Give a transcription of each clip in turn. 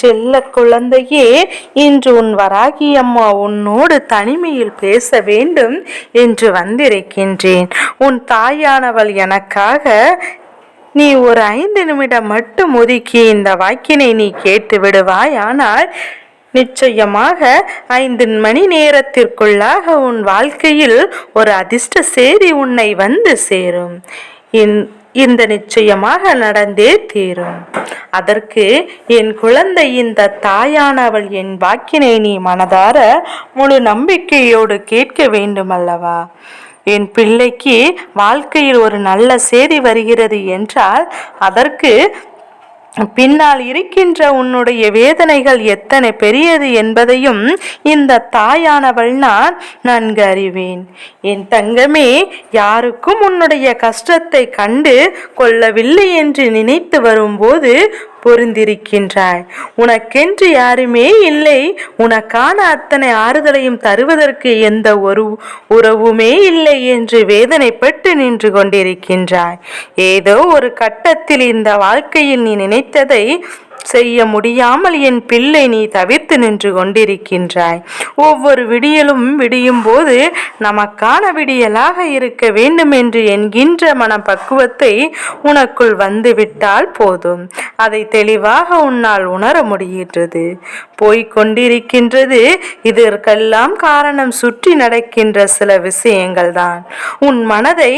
செல்ல குழந்தையே இன்று உன் வராகி அம்மா உன்னோடு தனிமையில் பேச வேண்டும் என்று வந்திருக்கின்றேன். உன் தாயானவள் எனக்காக நீ ஒரு ஐந்து நிமிடம் மட்டும் ஒதுக்கி இந்த வாக்கினை நீ கேட்டு விடுவாய் ஆனால் நிச்சயமாக ஐந்து மணி நேரத்திற்குள்ளாக உன் வாழ்க்கையில் ஒரு அதிர்ஷ்ட சேரி உன்னை வந்து சேரும். என் இந்த நிச்சயமாக நடந்தே தீரும். அதற்கு என் குழந்தை இந்த தாயானவள் என் வாக்கினை நீ மனதார முழு நம்பிக்கையோடு கேட்க வேண்டும் அல்லவா என் பிள்ளைக்கு வாழ்க்கையில் ஒரு நல்ல செய்தி வருகிறது என்றால் அதற்கு பின்னால் இருக்கின்ற உன்னுடைய வேதனைகள் எத்தனை பெரியது என்பதையும் இந்த தாயானவள் நான் நன்கு அறிவேன். என் தங்கமே யாருக்கும் உன்னுடைய கஷ்டத்தை கண்டு கொள்ளவில்லை என்று நினைத்து வரும்போது பொருந்திருக்கின்றாய். உனக்கென்று யாருமே இல்லை. உனக்கான அத்தனை ஆறுதலையும் தருவதற்கு எந்த ஒரு உறவுமே இல்லை என்று வேதனைப்பட்டு நின்று கொண்டிருக்கின்றாய். ஏதோ ஒரு கட்டத்தில் இந்த வாழ்க்கையில் நீ நினைத்ததை செய்ய முடியாமல் என் பிள்ளை நீ தவிர்த்து நின்று கொண்டிருக்கின்றாய். ஒவ்வொரு விடியலும் விடியும் போது நமக்கான விடியலாக இருக்க வேண்டும் என்று என்கின்ற மனப்பக்குவத்தை உனக்குள் வந்துவிட்டால் போதும். அதை தெளிவாக உன்னால் உணர முடிகின்றது. போய்கொண்டிருக்கின்றது இதற்கெல்லாம் காரணம் சுற்றி நடக்கின்ற சில விஷயங்கள் தான் உன் மனதை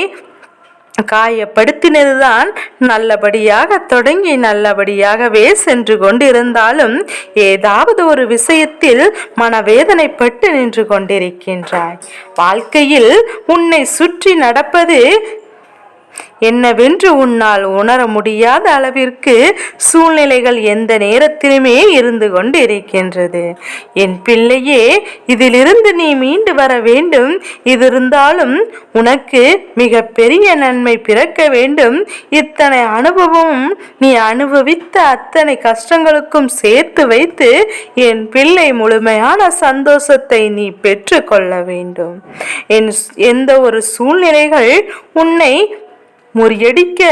காயப்படுத்தினதுதான் நல்லபடியாக தொடங்கி நல்லபடியாகவே சென்று கொண்டிருந்தாலும் ஏதாவது ஒரு விஷயத்தில் மனவேதனைப்பட்டு நின்று கொண்டிருக்கின்றாய். வாழ்க்கையில் உன்னை சுற்றி நடப்பது என்னவென்று உன்னால் உணர முடியாத அளவிற்கு சூழ்நிலைகள் எந்த நேரத்திலுமே இருந்து கொண்டு இருக்கின்றது என் பிள்ளையே இதிலிருந்து நீ மீண்டு வர வேண்டும். இது இருந்தாலும் உனக்கு மிக பெரிய நன்மை பிறக்க வேண்டும். இத்தனை அனுபவம் நீ அனுபவித்த அத்தனை கஷ்டங்களுக்கும் சேர்த்து வைத்து என் பிள்ளை முழுமையான சந்தோஷத்தை நீ பெற்றுக்கொள்ள வேண்டும். என் எந்த ஒரு சூழ்நிலைகள் உன்னை முறியடிக்க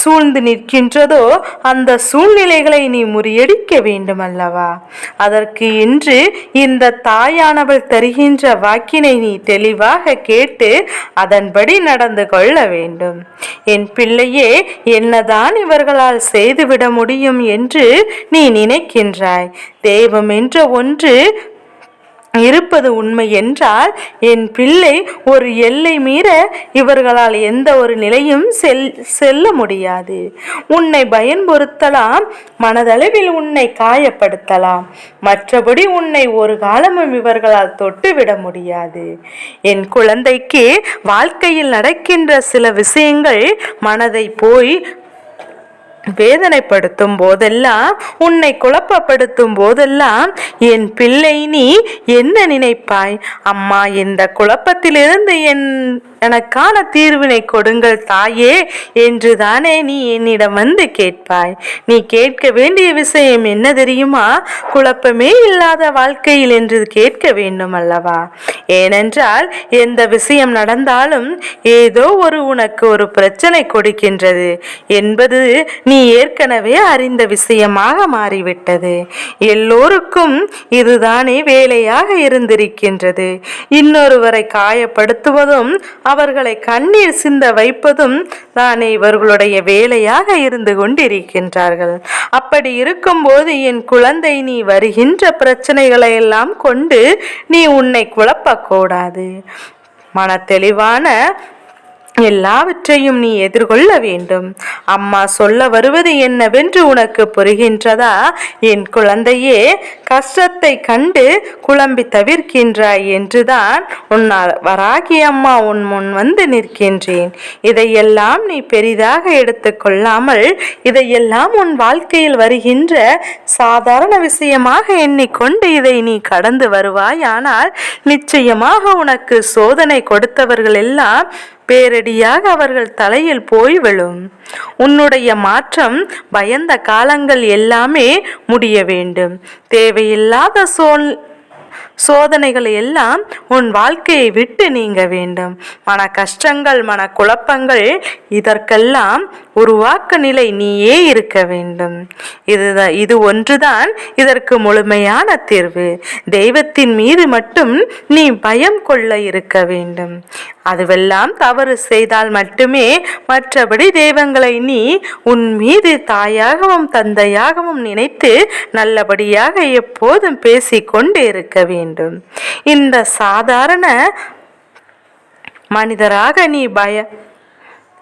சூழ்ந்து நிற்கின்றதோ அந்த சூழ்நிலைகளை நீ முறியடிக்க வேண்டும் அல்லவா அதற்கு இன்று இந்த தாயானவள் தருகின்ற வாக்கினை நீ தெளிவாக கேட்டு அதன்படி நடந்து கொள்ள வேண்டும். என் பிள்ளையே என்னதான் இவர்களால் செய்துவிட முடியும் என்று நீ நினைக்கின்றாய். தெய்வம் என்ற ஒன்று இருப்பது உண்மை என்றால் என் பிள்ளை ஒரு எல்லை மீற இவர்களால் எந்த ஒரு நிலையும் செல் செல்ல முடியாது. உன்னை பயன்படுத்தலாம் மனதளவில் உன்னை காயப்படுத்தலாம். மற்றபடி உன்னை ஒரு காலமும் இவர்களால் தொட்டுவிட முடியாது. என் குழந்தைக்கு வாழ்க்கையில் நடக்கின்ற சில விஷயங்கள் மனதை போய் வேதனைப்படுத்தும் போதெல்லாம் உன்னை குழப்பப்படுத்தும் போதெல்லாம் என் பிள்ளை நீ என்ன நினைப்பாய்? அம்மா இந்த குழப்பத்திலிருந்து என் எனக்கான தீர்வினை கொடுங்கள் தாயே என்று தானே நீ என்னிடம் வந்து கேட்பாய். நீ கேட்க வேண்டிய விஷயம் என்ன தெரியுமா? குழப்பமே இல்லாத வாழ்க்கையில் என்று கேட்க வேண்டும் அல்லவா? ஏனென்றால் எந்த விஷயம் நடந்தாலும் ஏதோ ஒரு உனக்கு ஒரு பிரச்சனை கொடுக்கின்றது என்பது நீ ஏற்கனவே அறிந்த விஷயமாக மாறிவிட்டது. எல்லோருக்கும் இதுதானே வேலையாக இருந்திருக்கின்றது. இன்னொருவரை காயப்படுத்துவதும் அவர்களை கண்ணீர் சிந்த வைப்பதும் தானே இவர்களுடைய வேலையாக இருந்து கொண்டிருக்கின்றார்கள். அப்படி இருக்கும்போது என் குழந்தை நீ வருகின்ற பிரச்சனைகளை எல்லாம் கொண்டு நீ உன்னை குழப்பக்கூடாது. மன தெளிவான எல்லாவற்றையும் நீ எதிர்கொள்ள வேண்டும். அம்மா சொல்ல வருவது என்னவென்று உனக்கு புரிகின்றதா? என் குழந்தையே கஷ்டத்தை கண்டு குழம்பி தவிர்க்கின்றாய் என்றுதான் உன்னால் வராகி அம்மா உன் முன் வந்து நிற்கின்றேன். இதையெல்லாம் நீ பெரிதாக எடுத்துக்கொள்ளாமல் இதையெல்லாம் உன் வாழ்க்கையில் வருகின்ற சாதாரண விஷயமாக எண்ணிக்கொண்டு இதை நீ கடந்து வருவாய் ஆனால் நிச்சயமாக உனக்கு சோதனை கொடுத்தவர்கள் எல்லாம் பேரடியாக அவர்கள் தலையில் போய் விழும். உன்னுடைய மாற்றம் பயந்த காலங்கள் எல்லாமே முடிய வேண்டும். தேவையில்லாத சோல் சோதனைகள் எல்லாம் உன் வாழ்க்கையை விட்டு நீங்க வேண்டும். மன கஷ்டங்கள் மன குழப்பங்கள் இதற்கெல்லாம் உருவாக்க நிலை நீயே இருக்க வேண்டும். இதுதான் இது ஒன்றுதான் இதற்கு முழுமையான தீர்வு. தெய்வத்தின் மீது மட்டும் நீ பயம் கொள்ள இருக்க வேண்டும். அதுவெல்லாம் தவறு செய்தால் மட்டுமே மற்றபடி தெய்வங்களை நீ உன் மீது தாயாகவும் தந்தையாகவும் நினைத்து நல்லபடியாக எப்போதும் பேசிக்கொண்டு இருக்க வேண்டும். இந்த சாதாரண மனிதராக நீ பய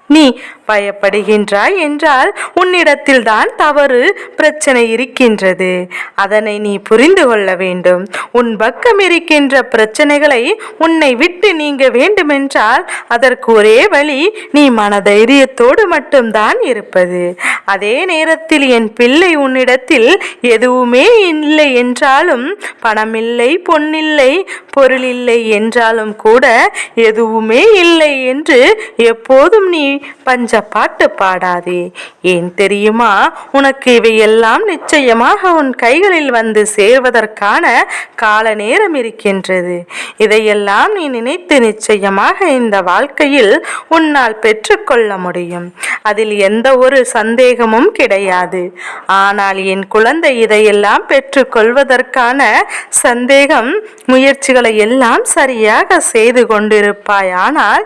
நீ பயப்படுகின்றாய் என்றால் உன்னிடத்தில் தான் தவறு பிரச்சனை இருக்கின்றது. அதனை நீ புரிந்து கொள்ள வேண்டும். உன் பக்கம் இருக்கின்ற பிரச்சனைகளை உன்னை விட்டு நீங்க வேண்டுமென்றால் அதற்கு ஒரே வழி நீ மனதைரியத்தோடு மட்டும்தான் இருப்பது. அதே நேரத்தில் என் பிள்ளை உன்னிடத்தில் எதுவுமே இல்லை என்றாலும் பணமில்லை பொன்னில்லை பொருள் இல்லை என்றாலும் கூட எதுவுமே இல்லை என்று எப்போதும் நீ பஞ்ச பாட்டு பாடாதே. ஏன் தெரியுமா? உனக்கு இவையெல்லாம் நிச்சயமாக உன் கைகளில் வந்து சேர்வதற்கான கால நேரம் இருக்கின்றது. இதையெல்லாம் நீ நினைத்து நிச்சயமாக இந்த வாழ்க்கையில் உன்னால் பெற்றுக்கொள்ள முடியும். அதில் எந்த ஒரு சந்தேகமும் கிடையாது. ஆனால் என் குழந்தை இதையெல்லாம் பெற்றுக்கொள்வதற்கான சந்தேகம் முயற்சிகளை எல்லாம் சரியாக செய்து கொண்டிருப்பாய் ஆனால்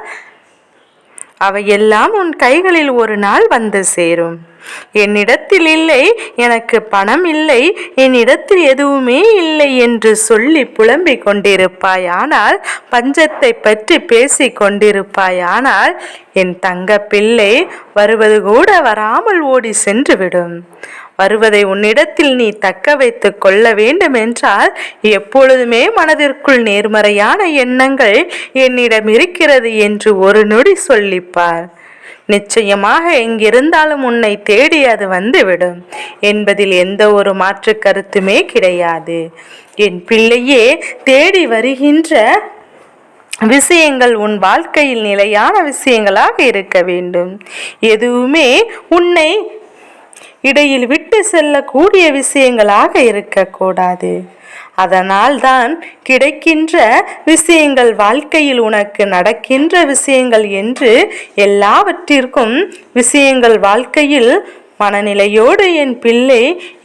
அவையெல்லாம் உன் கைகளில் ஒரு நாள் வந்து சேரும். என்னிடத்தில் இல்லை எனக்கு பணம் இல்லை என்னிடத்தில் எதுவுமே இல்லை என்று சொல்லி புலம்பிக் கொண்டிருப்பாயானால் பஞ்சத்தை பற்றி பேசி கொண்டிருப்பாயானால் என் தங்க பிள்ளை வருவது கூட வராமல் ஓடி சென்றுவிடும். வருவதை உன்னிடத்தில் நீ தக்க வைத்துக் கொள்ள வேண்டும் என்றால் எப்பொழுதுமே மனதிற்குள் நேர்மறையான எண்ணங்கள் என்னிடம் இருக்கிறது என்று ஒரு நொடி சொல்லிப்பார். நிச்சயமாக எங்கிருந்தாலும் உன்னை தேடி அது வந்துவிடும். என்பதில் எந்த ஒரு மாற்று கருத்துமே கிடையாது. என் பிள்ளையே தேடி வருகின்ற விஷயங்கள் உன் வாழ்க்கையில் நிலையான விஷயங்களாக இருக்க வேண்டும். எதுவுமே உன்னை இடையில் விட்டு செல்லக்கூடிய விஷயங்களாக இருக்கக்கூடாது. அதனால் தான் கிடைக்கின்ற விஷயங்கள் வாழ்க்கையில் உனக்கு நடக்கின்ற விஷயங்கள் என்று எல்லாவற்றிற்கும் விஷயங்கள் வாழ்க்கையில் மனநிலையோடு என் பிள்ளை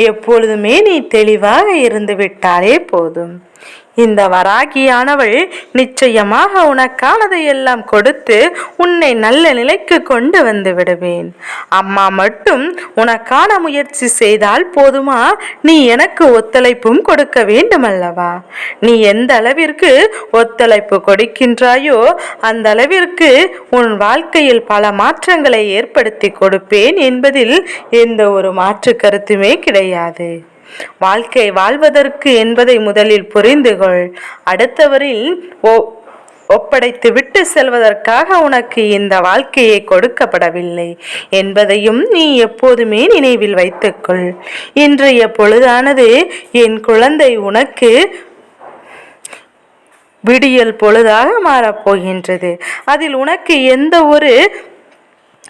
எப்பொழுதுமே நீ தெளிவாக இருந்து விட்டாலே போதும். இந்த வராகியானவள் நிச்சயமாக உனக்கானதை எல்லாம் கொடுத்து உன்னை நல்ல நிலைக்கு கொண்டு வந்து விடுவேன். அம்மா மட்டும் உனக்கான முயற்சி செய்தால் போதுமா? நீ எனக்கு ஒத்துழைப்பும் கொடுக்க வேண்டுமல்லவா? நீ எந்த அளவிற்கு ஒத்துழைப்பு கொடுக்கின்றாயோ அந்த அளவிற்கு உன் வாழ்க்கையில் பல மாற்றங்களை ஏற்படுத்தி கொடுப்பேன் என்பதில் எந்த ஒரு மாற்று கருத்துமே கிடையாது. வாழ்க்கை வாழ்வதற்கு என்பதை முதலில் புரிந்து கொள். அடுத்தவரில் ஓ ஒப்படைத்து விட்டு செல்வதற்காக உனக்கு இந்த வாழ்க்கையை கொடுக்கப்படவில்லை என்பதையும் நீ எப்போதுமே நினைவில் வைத்துக்கொள். இன்றைய பொழுதானது என் குழந்தை உனக்கு விடியல் பொழுதாக மாறப்போகின்றது. அதில் உனக்கு எந்த ஒரு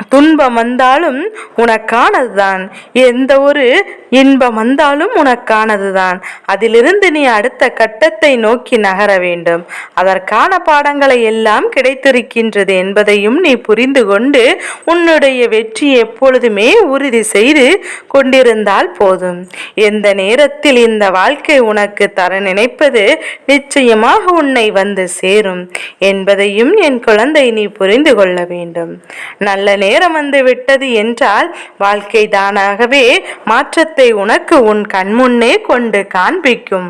துன்பம் வந்தாலும் உனக்கானதுதான். எந்த ஒரு இன்பம் வந்தாலும் உனக்கானதுதான். அதிலிருந்து நீ அடுத்த கட்டத்தை நோக்கி நகர வேண்டும். அதற்கான பாடங்களை எல்லாம் கிடைத்திருக்கின்றது என்பதையும் நீ புரிந்து கொண்டு உன்னுடைய வெற்றி எப்பொழுதுமே உறுதி செய்து கொண்டிருந்தால் போதும். எந்த நேரத்தில் இந்த வாழ்க்கை உனக்கு தர நினைப்பது நிச்சயமாக உன்னை வந்து சேரும் என்பதையும் என் குழந்தை நீ புரிந்து கொள்ள வேண்டும். நல்ல நேரம் வந்து விட்டது என்றால் வாழ்க்கை தானாகவே மாற்றத்தை உனக்கு உன் கண்முன்னே கொண்டு காண்பிக்கும்.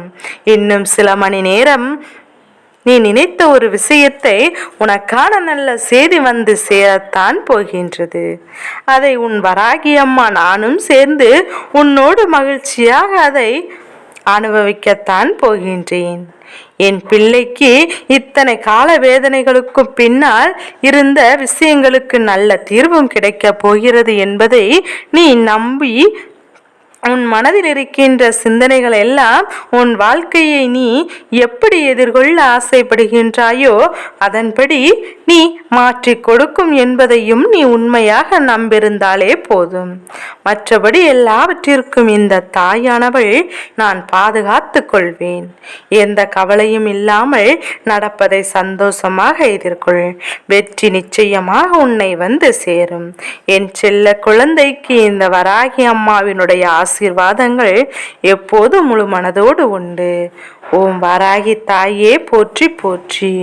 இன்னும் சில மணி நேரம் நீ நினைத்த ஒரு விஷயத்தை உனக்கான நல்ல செய்தி வந்து சேரத்தான் போகின்றது. அதை உன் வராகி அம்மா நானும் சேர்ந்து உன்னோடு மகிழ்ச்சியாக அதை அனுபவிக்கத்தான் போகின்றேன். என் பிள்ளைக்கு இத்தனை கால வேதனைகளுக்கு பின்னால் இருந்த விஷயங்களுக்கு நல்ல தீர்வும் கிடைக்கப் போகிறது என்பதை நீ நம்பி உன் மனதில் இருக்கின்ற சிந்தனைகள் எல்லாம் உன் வாழ்க்கையை நீ எப்படி எதிர்கொள்ள ஆசைப்படுகின்றாயோ அதன்படி நீ மாற்றிக் கொடுக்கும் என்பதையும் நீ உண்மையாக நம்பியிருந்தாலே போதும். மற்றபடி எல்லாவற்றிற்கும் இந்த தாயானவள் நான் பாதுகாத்து கொள்வேன். எந்த கவலையும் இல்லாமல் நடப்பதை சந்தோஷமாக எதிர்கொள். வெற்றி நிச்சயமாக உன்னை வந்து சேரும். என் செல்ல குழந்தைக்கு இந்த வராகி அம்மாவினுடைய ஆசீர்வாதங்கள் எப்போது முழு மனதோடு உண்டு. ஓம் வாராகி தாயே போற்றி போற்றி.